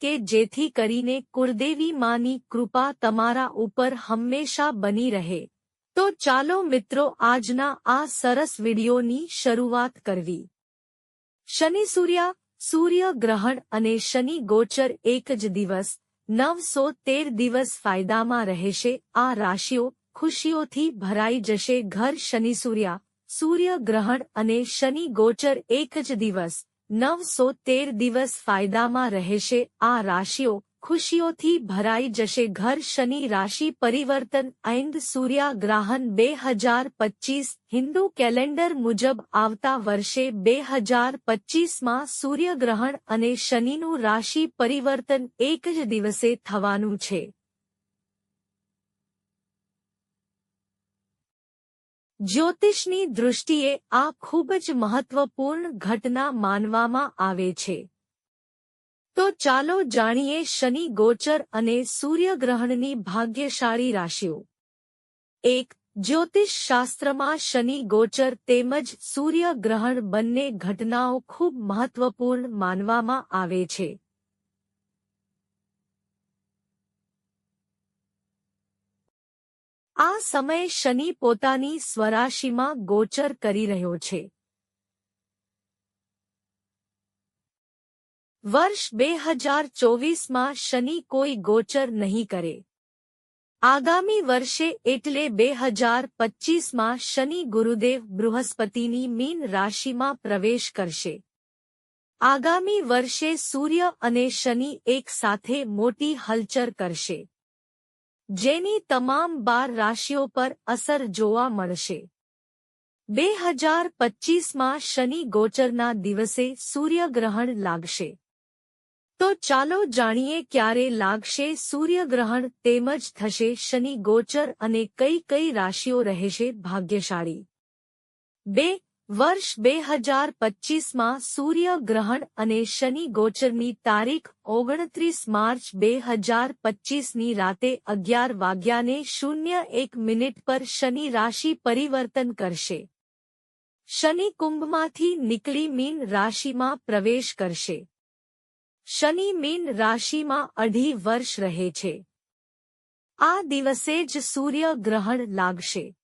કે જેથી કરીને કુળદેવી માની કૃપા તમારા ઉપર હંમેશા બની રહે. તો ચાલો મિત્રો આજના આ સરસ વિડીયોની શરૂઆત કરવી. શનિ સૂર્યા, સૂર્ય ગ્રહણ અને શનિ ગોચર એક જ દિવસ, નવસો તેર દિવસ ફાયદામાં રહેશે. આ રાશિઓ ખુશીઓથી ભરાઈ જશે. ઘર શનિ સૂર્યા, સૂર્ય ગ્રહણ અને શનિ ગોચર એક જ દિવસ નવસો તેર દિવસ ફાયદામાં રહેશે. આ રાશિઓ ખુશીઓથી ભરાઈ જશે. ઘર શનિ રાશિ પરિવર્તન ઐંદ સૂર્યાગ્રહણ બે હજાર પચીસ. હિન્દુ કેલેન્ડર મુજબ આવતા વર્ષે બે હજાર પચીસમાં સૂર્યગ્રહણ અને શનિનું રાશિ પરિવર્તન એક જ દિવસે થવાનું છે. જ્યોતિષની દૃષ્ટિએ આ ખૂબ જ મહત્વપૂર્ણ ઘટના માનવામાં આવે છે. તો ચાલો જાણીએ શનિ ગોચર અને સૂર્યગ્રહણની ભાગ્યશાળી રાશિઓ. એક, જ્યોતિષ શાસ્ત્રમાં શનિ ગોચર તેમજ સૂર્યગ્રહણ બંને ઘટનાઓ ખૂબ મહત્વપૂર્ણ માનવામાં આવે છે. આ સમયે શનિ પોતાની સ્વરાશિમાં ગોચર કરી રહ્યો છે. વર્ષ બે હજાર ચોવીસમાં શનિ કોઈ ગોચર નહીં કરે. આગામી વર્ષે એટલે બે હજાર પચીસમાં શનિ ગુરુદેવ બૃહસ્પતિની મીન રાશિમાં પ્રવેશ કરશે. આગામી વર્ષે સૂર્ય અને શનિ એક સાથે મોટી હલચર કરશે. જેની તમામ બાર રાશિઓ પર અસર જોવા મળશે. બે હજાર પચીસમાં શનિ ગોચરના દિવસે સૂર્યગ્રહણ લાગશે. તો ચાલો જાણીએ ક્યારે લાગશે સૂર્યગ્રહણ તેમજ થશે શનિ ગોચર અને કઈ કઈ રાશિઓ રહેશે ભાગ્યશાળી. બે વર્ષ બે હજાર પચીસમાં સૂર્યગ્રહણ અને શનિ ગોચરની તારીખ ઓગણત્રીસ માર્ચ બે હજાર પચીસની રાતે અગિયાર વાગ્યાને શૂન્ય એક મિનિટ પર શનિ રાશિ પરિવર્તન કરશે. શનિ કુંભમાંથી નીકળી મીન રાશિમાં પ્રવેશ કરશે. શનિ મીન રાશિમાં અઢી વર્ષ રહે છે. આ દિવસે જ સૂર્ય ગ્રહણ લાગશે.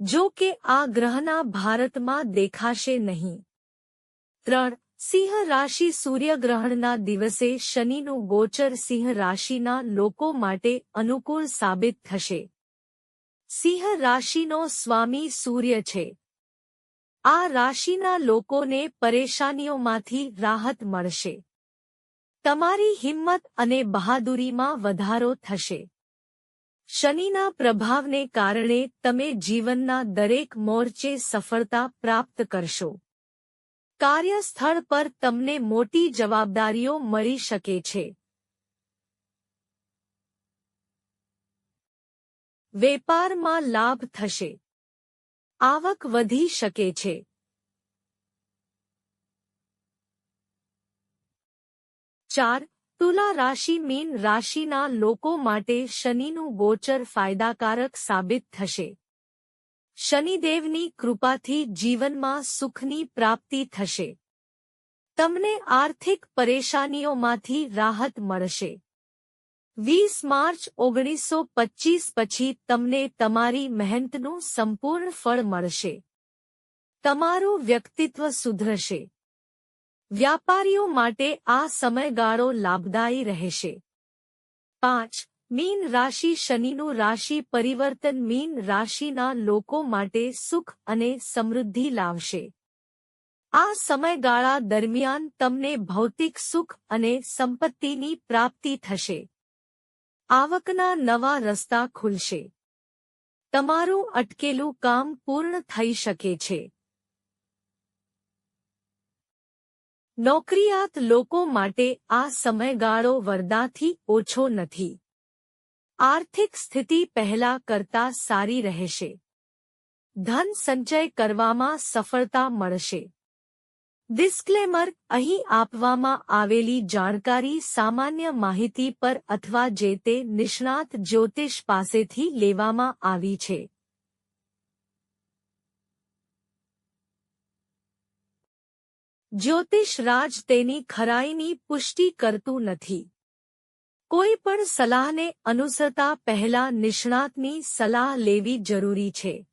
જો કે આ ગ્રહના ભારતમાં દેખાશે નહીં. ત્રણ, સિંહ રાશિ સૂર્યગ્રહણના દિવસે શનિનું ગોચર સિંહ રાશિના લોકો માટે અનુકૂળ સાબિત થશે. સિંહ રાશિનો સ્વામી સૂર્ય છે. આ રાશિના લોકોને પરેશાનીઓમાંથી રાહત મળશે. તમારી હિંમત અને બહાદુરીમાં વધારો થશે. શનિના પ્રભાવને કારણે તમે જીવનના દરેક મોરચે સફળતા પ્રાપ્ત કરશો. કાર્યસ્થળ પર તમને મોટી જવાબદારીઓ મળી શકે છે. વેપારમાં લાભ થશે. આવક વધી શકે છે. ચાર તુલા રાશિ મીન રાશિના લોકો માટે શનિનું ગોચર ફાયદાકારક સાબિત થશે. શનિદેવની કૃપાથી જીવનમાં સુખની પ્રાપ્તિ થશે. તમને આર્થિક પરેશાનીઓમાંથી રાહત મળશે. વીસ માર્ચ ઓગણીસો પચીસ પછી તમને તમારી મહેનતનું સંપૂર્ણ ફળ મળશે. તમારું વ્યક્તિત્વ સુધરશે. વ્યાપારીઓ માટે આ સમયગાળો લાભદાયી રહેશે. પાંચ, મીન રાશિ શનિનું રાશિ પરિવર્તન મીન રાશિના લોકો માટે સુખ અને સમૃદ્ધિ લાવશે. આ સમયગાળા દરમિયાન તમને ભૌતિક સુખ અને સંપત્તિની પ્રાપ્તિ થશે. આવકના નવા રસ્તા ખુલશે. તમારું અટકેલું કામ પૂર્ણ થઈ શકે છે. નોકરિયાત લોકો માટે આ સમયગાળો વરદાથી ઓછો નથી. આર્થિક સ્થિતિ પહેલા કરતા સારી રહેશે. ધન સંચય કરવામાં સફળતા મળશે. ડિસ્ક્લેમર અહીં આપવામાં આવેલી જાણકારી સામાન્ય માહિતી પર અથવા જે તે નિષ્ણાત જ્યોતિષ પાસેથી લેવામાં આવી છે. જ્યોતિષ રાજ તેની ખરાઈની પુષ્ટિ કરતું નથી. કોઈ પણ સલાહને અનુસરતા પહેલા નિષ્ણાતની સલાહ લેવી જરૂરી છે.